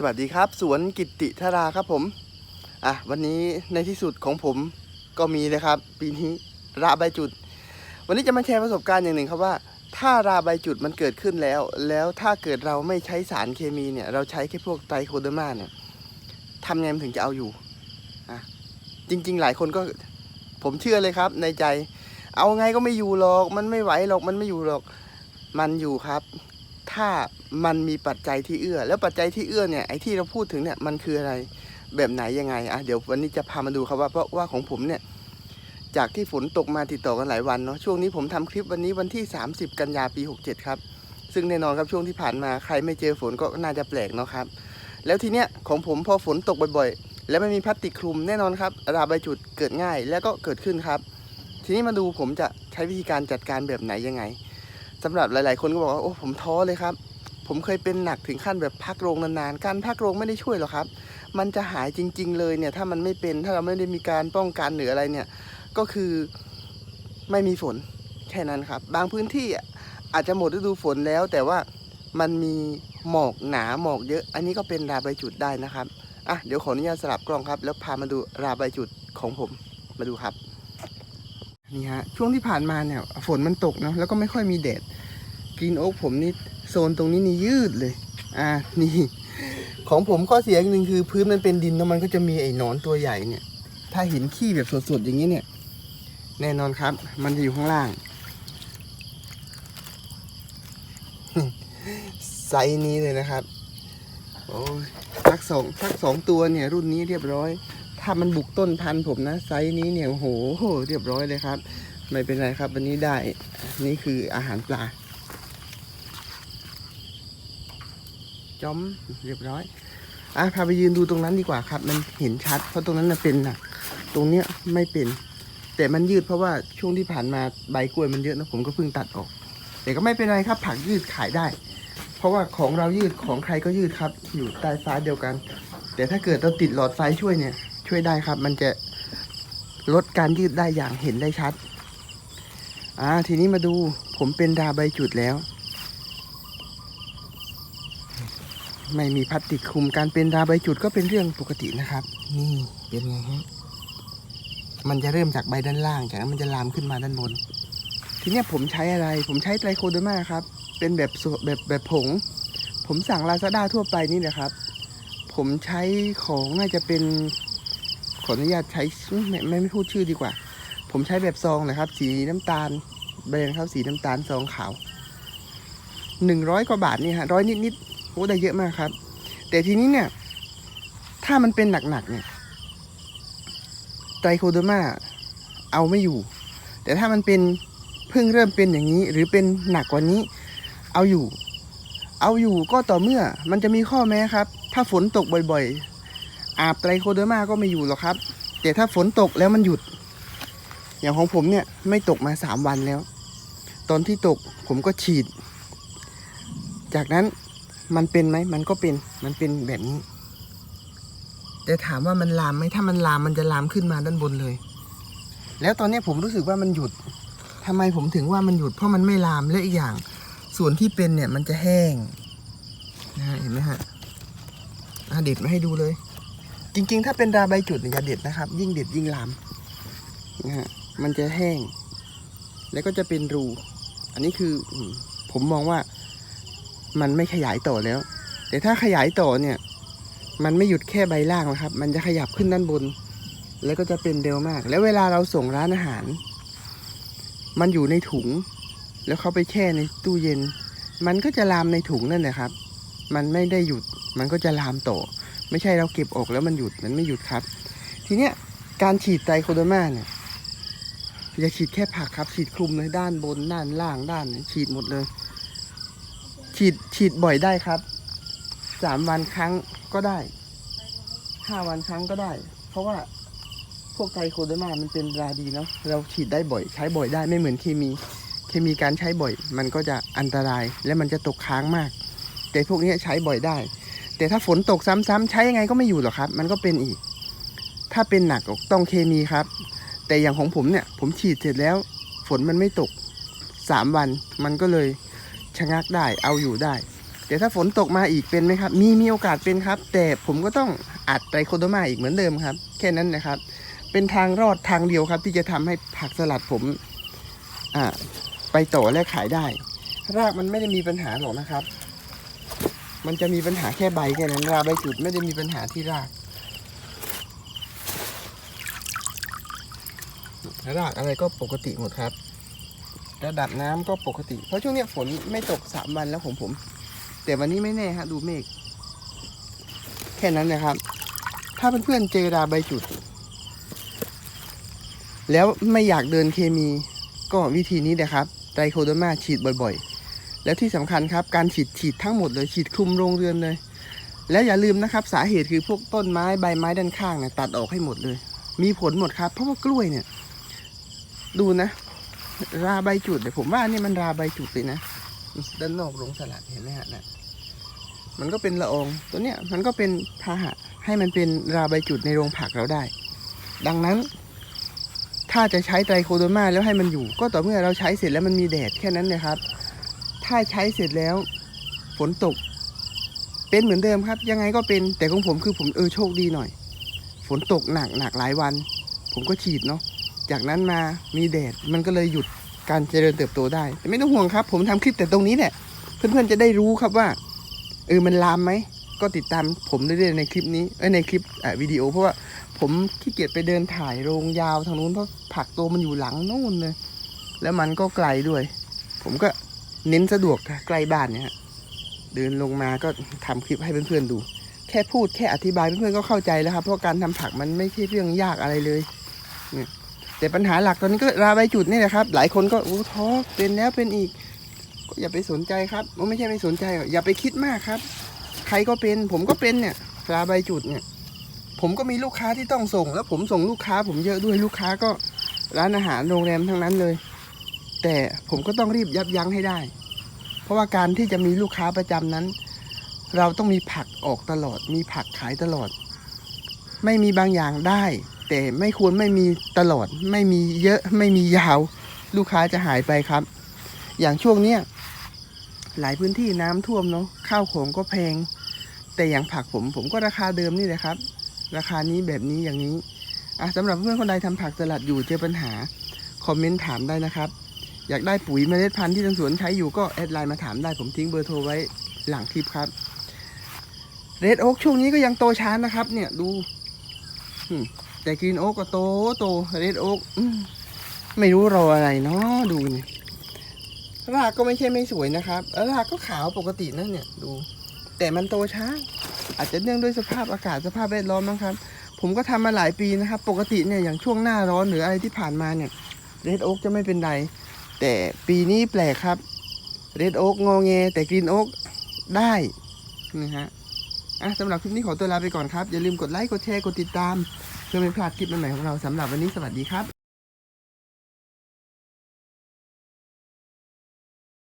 สวัสดีครับ สวนกิตติธาราครับผมอะวันนี้ในที่สุดของผมก็มีเลยครับ ปีนี้ราใบจุด วันนี้จะมาแชร์ประสบการณ์อย่างหนึ่งครับว่า ถ้าราใบจุดมันเกิดขึ้นแล้ว แล้วถ้าเกิดเราไม่ใช้สารเคมีเนี่ย เราใช้แค่พวกไตรโคเดอร์มาเนี่ยทำไงมันถึงจะเอาอยู่อะจริง ๆ หลายคนก็ผมเชื่อเลยครับ ในใจ เอาไงก็ไม่อยู่หรอก มันไม่ไหวหรอกมันไม่อยู่หรอก มันอยู่ครับ ถ้ามันมีปัจจัยที่เอื้อ แล้วปัจจัยที่เอื้อเนี่ยไอ้ที่เราพูดถึงเนี่ยมันคืออะไรแบบไหนยังไงอะเดี๋ยววันนี้จะพามาดูครับว่าเพราะว่าของผมเนี่ยจากที่ฝนตกมาติดต่อกันหลายวันเนาะช่วงนี้ผมทำคลิปวันนี้วันที่ 30 กันยาปี 67 ครับ ซึ่งแน่นอนครับช่วงที่ผ่านมาใครไม่เจอฝนก็น่าจะแปลกเนาะครับ แล้วทีเนี้ยของผมพอฝนตกบ่อยๆ แล้วไม่มีพลาสติกคลุมแน่นอนครับราใบจุดเกิดง่ายแล้วก็เกิดขึ้นครับ ทีนี้มาดูผมจะใช้วิธีการจัดการแบบไหนยังไง สำหรับหลาย ๆ คนก็บอกว่าโอ้ผมท้อเลยครับ ผมเคยเป็นหนักถึงขั้นแบบพักโรงนานๆ การพักโรงไม่ได้ช่วยหรอกครับ มันจะหายจริง ๆ เลยเนี่ยถ้ามันไม่เป็นถ้าเราไม่ได้มีการป้องกันหรืออะไรเนี่ยก็คือไม่มีฝนแค่นั้นครับ บางพื้นที่อะอาจจะหมดฤดูฝนแล้ว แต่ว่ามันมีหมอกหนาหมอกเยอะ อันนี้ก็เป็นราใบจุดได้นะครับอะเดี๋ยวขออนุญาตสลับกล้องครับ แล้วพามาดูราใบจุดของผมมาดูครับ นี่ฮะช่วงที่ผ่านมาเนี่ยฝนมันตกเนาะแล้วก็ไม่ค่อยมีแดดกรีนโอ๊กผมนี่โซนตรงนี้นี่ยืดเลย อ่านี่ ของผมข้อเสียอย่างหนึ่งคือพื้นมันเป็นดินแล้วมันก็จะมีไอ้นอนตัวใหญ่เนี่ย ถ้าเห็นขี้แบบสดๆอย่างนี้เนี่ย แน่นอนครับ มันจะอยู่ข้างล่างไซนี้เลยนะครับ โอ้ยทักสองทักสองตัวเนี่ย รุ่นนี้เรียบร้อย ถ้ามันบุกต้นพันธุ์ผมนะไซส์นี้เนี่ยโอ้โหเรียบร้อยเลยครับ ไม่เป็นไรครับวันนี้ได้ นี่คืออาหารปลาจอมเรียบร้อยอะพาไปยืนดูตรงนั้นดีกว่าครับ มันเห็นชัด เพราะตรงนั้นน่ะเป็นนะตรงเนี้ยไม่เป็น แต่มันยืดเพราะว่าช่วงที่ผ่านมาใบกล้วยมันเยอะนะผมก็เพิ่งตัดออก แต่ก็ไม่เป็นไรครับ ผักยืดขายได้ เพราะว่าของเรายืดของใครก็ยืดครับ อยู่ใต้ฟ้าเดียวกัน แต่ถ้าเกิดเราติดหลอดไฟช่วยเนี่ย ช่วยได้ครับ มันจะลดการยืดได้อย่างเห็นได้ชัด อ่า ทีนี้มาดูผมเป็นดาใบจุดแล้ว ไม่มีพลาสติกคลุมการเป็นราใบจุดก็เป็นเรื่องปกตินะครับ นี่เป็นไงฮะมันจะเริ่มจากใบด้านล่างจากนั้นมันจะลามขึ้นมาด้านบน ทีนี้ผมใช้อะไร ผมใช้ไตรโคเดอร์มาครับ เป็นแบบสแบบแบบผง ผมสั่งลาซาด้าทั่วไปนี่แหละครับ ผมใช้ของน่าจะเป็น ออนุญาตใช้ไม่ไม่พูดชื่อดีกว่า ผมใช้แบบซองนะครับ สีน้ำตาลแบรนด์เขาสีน้ำตาลซองขาวหนึ่งร้อยกว่าบาทนี่ฮะร้อยนิดนิดๆโอ้ได้เยอะมากครับ แต่ทีนี้เนี่ย ถ้ามันเป็นหนักๆเนี่ยไตรโคเดมาเอาไม่อยู่ แต่ถ้ามันเป็นเพิ่งเริ่มเป็นอย่างนี้ หรือเป็นหนักกว่านี้ เอาอยู่ เอาอยู่ก็ต่อเมื่อมันจะมีข้อแม้ครับ ถ้าฝนตกบ่อย อาบไตรโคเดอร์มาก็ไม่อยู่หรอกครับ แต่ถ้าฝนตกแล้วมันหยุด อย่างของผมเนี่ยไม่ตกมาสามวันแล้ว ตอนที่ตกผมก็ฉีด จากนั้นมันเป็นไหมมันก็เป็นมันเป็นแบบนี้ แต่ถามว่ามันลามไหมถ้ามันลามมันจะลามขึ้นมาด้านบนเลย แล้วตอนนี้ผมรู้สึกว่ามันหยุดทำไมผมถึงว่ามันหยุดเพราะมันไม่ลามและอีกอย่าง ส่วนที่เป็นเนี่ยมันจะแห้งนะเห็นไหมฮะอะเด็ดมาให้ดูเลย จริง ๆ ถ้าเป็นราใบจุดเนี่ยอย่าเด็ดนะครับ ยิ่งเด็ดยิ่งลามนะฮะมันจะแห้ง แล้วก็จะเป็นรู อันนี้คือผมมองว่ามันไม่ขยายต่อแล้ว แต่ถ้าขยายต่อเนี่ย มันไม่หยุดแค่ใบล่างนะครับ มันจะขยับขึ้นด้านบน แล้วก็จะเป็นเร็วมาก แล้วเวลาเราส่งร้านอาหาร มันอยู่ในถุง แล้วเขาไปแช่ในตู้เย็น มันก็จะลามในถุงนั่นแหละครับ มันไม่ได้หยุด มันก็จะลามต่อ ไม่ใช่เราเก็บออกแล้วมันหยุดมันไม่หยุดครับ ทีเนี้ยการฉีดไตโคโดมาเนี่ยอย่าฉีดแค่ผักครับ ฉีดคลุมเลยด้านบนด้านล่างด้าน ฉีดหมดเลย ฉีดฉีดบ่อยได้ครับสามวันครั้งก็ได้ห้าวันครั้งก็ได้ เพราะว่าพวกไตโคเดมามันเป็นราดีเนาะเราฉีดได้บ่อย ใช้บ่อยได้ไม่เหมือนเคมี เคมีการใช้บ่อย มันก็จะอันตรายและมันจะตกค้างมาก แต่พวกนี้ใช้บ่อยได้ แต่ถ้าฝนตกซ้ำๆใช้ยังไงก็ไม่อยู่หรอกครับ มันก็เป็นอีก ถ้าเป็นหนักต้องเคมีครับ แต่อย่างของผมเนี่ย ผมฉีดเสร็จแล้ว ฝนมันไม่ตกสามวัน มันก็เลยชะงักได้เอาอยู่ได้ แต่ถ้าฝนตกมาอีกเป็นไหมครับ มีมีโอกาสเป็นครับ แต่ผมก็ต้องอัดไตรโคโดมาอีกเหมือนเดิมครับ แค่นั้นนะครับ เป็นทางรอดทางเดียวครับ ที่จะทำให้ผักสลัดผมอ่าไปต่อและขายได้ รากมันไม่ได้มีปัญหาหรอกนะครับ มันจะมีปัญหาแค่ใบแค่นั้นราใบจุดไม่ได้มีปัญหาที่รากรากอะไรก็ปกติหมดครับ ระดับน้ำก็ปกติ เพราะช่วงเนี้ยฝนไม่ตกสามวันแล้วของผม แต่วันนี้ไม่แน่ฮะ ดูเมฆแค่นั้นนะครับ ถ้าเพื่อนๆเจอราใบจุด แล้วไม่อยากเดินเคมีก็วิธีนี้นะครับไตรโคโดมาฉีดบ่อยๆ แล้วที่สำคัญครับการฉีดฉีดทั้งหมดเลยฉีดคลุมโรงเรือนเลย แล้วอย่าลืมนะครับ สาเหตุคือพวกต้นไม้ใบไม้ด้านข้างเนี่ยตัดออกให้หมดเลย มีผลหมดครับ เพราะว่ากล้วยเนี่ย ดูนะ ราใบจุดเนี่ยผมว่านี่มันราใบจุดเลยนะด้านนอกลงสลัดเห็นไหมฮะนะมันก็เป็นละอองตัวเนี้ยมันก็เป็นพาหะให้มันเป็นราใบจุดในโรงผักเราได้ ดังนั้น ถ้าจะใช้ไตรโคโดมาแล้วให้มันอยู่ ก็ต่อเมื่อเราใช้เสร็จแล้วมันมีแดดแค่นั้นเลยครับ ถ้าใช้เสร็จแล้ว ฝนตก เป็นเหมือนเดิมครับ ยังไงก็เป็นแต่ของผมคือผมเออโชคดีหน่อย ฝนตกหนักหนักหลายวัน ผมก็ฉีดเนาะจากนั้นมามีแดดมันก็เลยหยุดการเจริญเติบโตได้แต่ไม่ต้องห่วงครับ ผมทำคลิปแต่ตรงนี้แหละเพื่อนๆจะได้รู้ครับว่าเออมันลามไหมก็ติดตามผมเรื่อยๆในคลิปนี้เอ้ยในคลิปอะวิดีโอเพราะว่าผมขี้เกียจไปเดินถ่ายโรงยาวทางนู้นเพราะผักโตมันอยู่หลังนู่นเลย แล้วมันก็ไกลด้วย ผมก็ เน้นสะดวกค่ะใกล้บ้านเนี่ยเดินลงมาก็ทำคลิปให้เพื่อนๆดู แค่พูดแค่อธิบายเพื่อนๆก็เข้าใจแล้วครับ เพราะการทำผักมันไม่ใช่เรื่องยากอะไรเลยเนี่ยแต่ปัญหาหลักตอนนี้ก็ราใบจุดนี่แหละครับ หลายคนก็อู้ท้อเป็นแล้วเป็นอีกก็อย่าไปสนใจครับไม่ใช่ไม่สนใจอกอย่าไปคิดมากครับ ใครก็เป็น ผมก็เป็นเนี่ยราใบจุดเนี่ย ผมก็มีลูกค้าที่ต้องส่ง แล้วผมส่งลูกค้า ผมเยอะด้วยลูกค้าก็ร้านอาหารโรงแรมทั้งนั้นเลย แต่ผมก็ต้องรีบยับยั้งให้ได้ เพราะว่าการที่จะมีลูกค้าประจำนั้น เราต้องมีผักออกตลอด มีผักขายตลอด ไม่มีบางอย่างได้ แต่ไม่ควรไม่มีตลอด ไม่มีเยอะไม่มียาว ลูกค้าจะหายไปครับ อย่างช่วงเนี้ยหลายพื้นที่น้ำท่วมเนาะข้าวของก็แพง แต่อย่างผักผมผมก็ราคาเดิมนี่แหละครับ ราคานี้แบบนี้อย่างนี้อะสำหรับเพื่อนคนใดทำผักสลัดอยู่เจอปัญหา คอมเมนต์ถามได้นะครับ อยากได้ปุ๋ยเมล็ดพันธุ์ที่ทางสวนใช้อยู่ก็แอดไลน์มาถามได้ผมทิ้งเบอร์โทรไว้หลังคลิปครับเรดโอ๊กช่วงนี้ก็ยังโตช้านะครับ เนี่ยดูแต่กรีนโอ๊กก็โตโตเรดโอ๊กไม่รู้รออะไรเนาะดูนี่รากก็ไม่ใช่ไม่สวยนะครับรากก็ขาวปกตินะเนี่ยดู แต่มันโตช้า อาจจะเนื่องด้วยสภาพอากาศสภาพแวดล้อมมั้งครับ ผมก็ทำมาหลายปีนะครับ ปกติเนี่ยอย่างช่วงหน้าร้อนหรืออะไรที่ผ่านมาเนี่ยเรดโอ๊กจะไม่เป็นไร แต่ปีนี้แปลกครับเรดโอ๊กงอแงแต่กรีนโอ๊กได้นะฮะอะสำหรับคลิปนี้ขอตัวลาไปก่อนครับ อย่าลืมกดไลค์ กดแชร์ กดติดตาม เพื่อไม่พลาดคลิปใหม่ๆของเราสำหรับวันนี้สวัสดีครับ